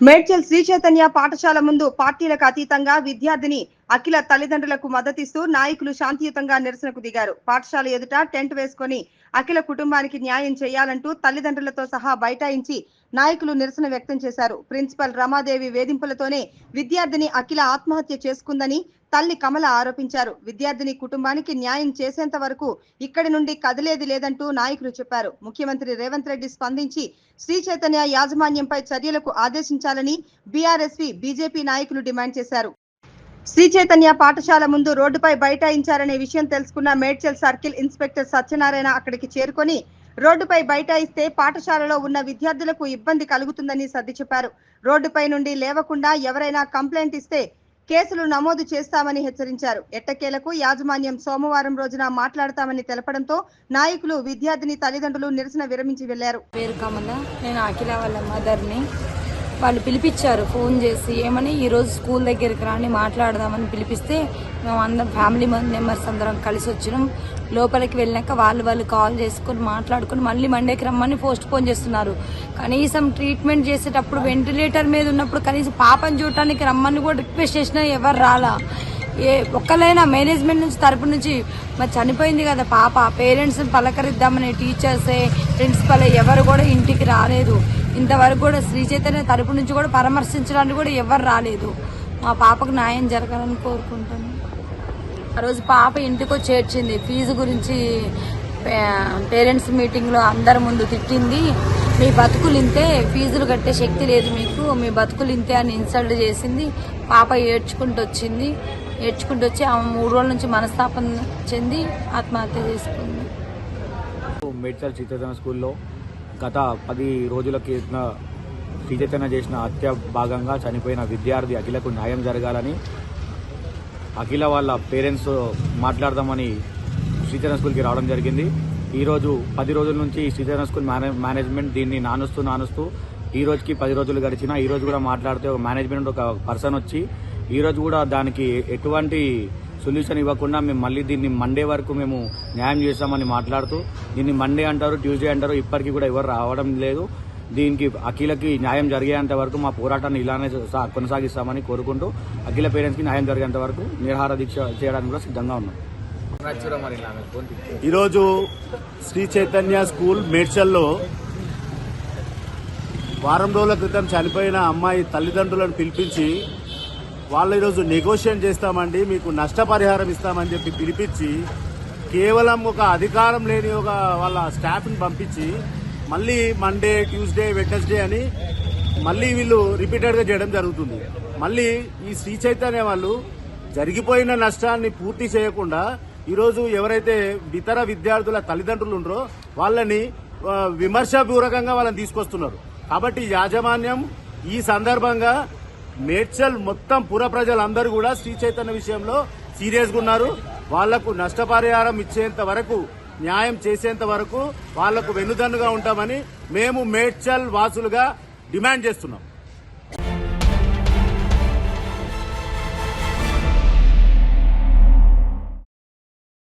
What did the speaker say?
మేడ్చల్ శ్రీ చైతన్య పాఠశాల ముందు పార్టీలకు అతీతంగా విద్యార్థిని అఖిల తల్లిదండ్రులకు మద్దతిస్తూ నాయకులు శాంతియుతంగా నిరసనకు దిగారు. పాఠశాల ఎదుట టెంట్ వేసుకొని అఖిల కుటుంబానికి న్యాయం చేయాలంటూ తల్లిదండ్రులతో సహా బైఠాయించి నాయకులు నిరసన వ్యక్తం చేశారు. ప్రిన్సిపల్ రమాదేవి వేధింపులతోనే విద్యార్థిని అఖిల ఆత్మహత్య చేసుకుందని తల్లి కమల ఆరోపించారు. విద్యార్థిని కుటుంబానికి న్యాయం చేసేంత వరకు ఇక్కడి నుండి కదిలేది లేదంటూ నాయకులు చెప్పారు. ముఖ్యమంత్రి రేవంత్ రెడ్డి స్పందించి శ్రీ చైతన్య యాజమాన్యంపై చర్యలకు ఆదేశించాలని బీఆర్ఎస్పీ బీజేపీ నాయకులు డిమాండ్ చేశారు. శ్రీ చైతన్య పాఠశాల ముందు రోడ్డుపై బైఠాయించారనే విషయం తెలుసుకున్న మేడ్చల్ సర్కిల్ ఇన్స్పెక్టర్ సత్యనారాయణ అక్కడికి చేరుకొని రోడ్డుపై బైఠాయిస్తే పాఠశాలలో ఉన్న విద్యార్థులకు ఇబ్బంది కలుగుతుందని సర్ది చెప్పారు. రోడ్డుపై నుండి లేవకుండా ఎవరైనా కంప్లైంట్ ఇస్తే కేసులు నమోదు చేస్తామని హెచ్చరించారు. ఎట్టకేలకు యాజమాన్యం సోమవారం రోజున మాట్లాడతామని తెలపడంతో నాయకులు విద్యార్థిని తల్లిదండ్రులు నిరసన విరమించి వెళ్ళారు. పేరు కమల. నేను అఖిల వాళ్ళ మదర్ని వాళ్ళు పిలిపించారు ఫోన్ చేసి ఏమని ఈరోజు స్కూల్ దగ్గరికి రాని మాట్లాడదామని పిలిపిస్తే మేము అందరం ఫ్యామిలీ మెంబర్స్ అందరం కలిసి వచ్చినాం. లోపలికి వెళ్ళాక వాళ్ళు వాళ్ళు కాల్ చేసుకొని మాట్లాడుకుని మళ్ళీ మండేకి రమ్మని పోస్ట్ పోన్ చేస్తున్నారు. కనీసం ట్రీట్మెంట్ చేసేటప్పుడు వెంటిలేటర్ మీద ఉన్నప్పుడు కనీసం పాపని చూడటానికి రమ్మని కూడా రిక్వెస్ట్ చేసినా ఎవరు రాలా. ఏ ఒక్కలైనా మేనేజ్మెంట్ నుంచి తరపు నుంచి మరి చనిపోయింది కదా పాప పేరెంట్స్ని పలకరిద్దామని టీచర్సే ప్రిన్సిపల్ ఎవరు కూడా ఇంటికి రాలేదు. ఇంతవరకు కూడా శ్రీ చైతన్య తరపు నుంచి కూడా పరామర్శించడానికి కూడా ఎవరు రాలేదు. మా పాపకు న్యాయం జరగాలని కోరుకుంటాను ఆ రోజు పాప ఇంటికి వచ్చి ఏడ్చింది. ఫీజు గురించి పేరెంట్స్ మీటింగ్లో అందరి ముందు తిట్టింది. మీ బతుకులు ఇంతే ఫీజులు కట్టే శక్తి లేదు మీకు. మీ బతుకులు ఇంతే అని ఇన్సల్ట్ చేసింది. పాప ఏడ్చుకుంటూ వచ్చింది. ఏడ్చుకుంటూ వచ్చి ఆమె మూడు రోజుల నుంచి మనస్తాపం చెంది ఆత్మహత్య చేసుకుంది. మేడ్చల్ శ్రీచైతన్య స్కూల్లో గత పది రోజుల క్రితం శ్రీచైతన్య చేసిన హత్య భాగంగా చనిపోయిన విద్యార్థి అఖిలకు న్యాయం జరగాలని అఖిల వాళ్ళ పేరెంట్స్ మాట్లాడదామని శ్రీచైతన్య స్కూల్కి రావడం జరిగింది. ఈరోజు పది రోజుల నుంచి శ్రీచైతన్య స్కూల్ మేనే మేనేజ్మెంట్ దీన్ని నానుస్తూ నానుస్తూ ఈ రోజుకి పది రోజులు గడిచినా ఈ రోజు కూడా మాట్లాడితే ఒక మేనేజ్మెంట్ ఒక పర్సన్ వచ్చి ఈ రోజు కూడా దానికి ఎటువంటి సొల్యూషన్ ఇవ్వకుండా మేము మళ్ళీ దీన్ని మండే వరకు మేము న్యాయం చేస్తామని మాట్లాడుతూ దీన్ని మండే అంటారు ట్యూస్డే అంటారు ఇప్పటికీ కూడా ఎవరు రావడం లేదు. దీనికి అఖిలకి న్యాయం జరిగేంత వరకు మా పోరాటాన్ని ఇలానే సా- కొనసాగిస్తామని కోరుకుంటూ అఖిల పేరెంట్స్కి న్యాయం జరిగేంత వరకు నిరహార దీక్ష చేయడానికి కూడా సిద్ధంగా ఉన్నాం. ఈరోజు శ్రీ చైతన్య స్కూల్ మేడ్చల్లో వారం రోజుల క్రితం చనిపోయిన అమ్మాయి తల్లిదండ్రులను పిలిపించి వాళ్ళు ఈరోజు నెగోషియేట్ చేస్తామండి మీకు నష్టపరిహారం ఇస్తామని చెప్పి పిలిపించి కేవలం ఒక అధికారం లేని ఒక వాళ్ళ స్టాఫ్ని పంపించి మళ్ళీ మండే ట్యూస్డే వెడ్నెస్డే అని మళ్ళీ వీళ్ళు రిపీటెడ్గా చేయడం జరుగుతుంది. మళ్ళీ ఈ శ్రీ చైతన్య వాళ్ళు జరిగిపోయిన నష్టాన్ని పూర్తి చేయకుండా ఈరోజు ఎవరైతే ఇతర విద్యార్థుల తల్లిదండ్రులు ఉన్నారో వాళ్ళని విమర్శపూర్వకంగా వాళ్ళని తీసుకొస్తున్నారు. కాబట్టి యాజమాన్యం ఈ సందర్భంగా మేడ్చల్ మొత్తం పుర ప్రజలందరూ కూడా శ్రీ చైతన్య విషయంలో సీరియస్గా ఉన్నారు. వాళ్ళకు నష్టపరిహారం ఇచ్చేంత వరకు న్యాయం చేసేంత వరకు వాళ్ళకు వెన్నుదన్నుగా ఉంటామని మేము మేడ్చల్ వాసులుగా డిమాండ్ చేస్తున్నాం.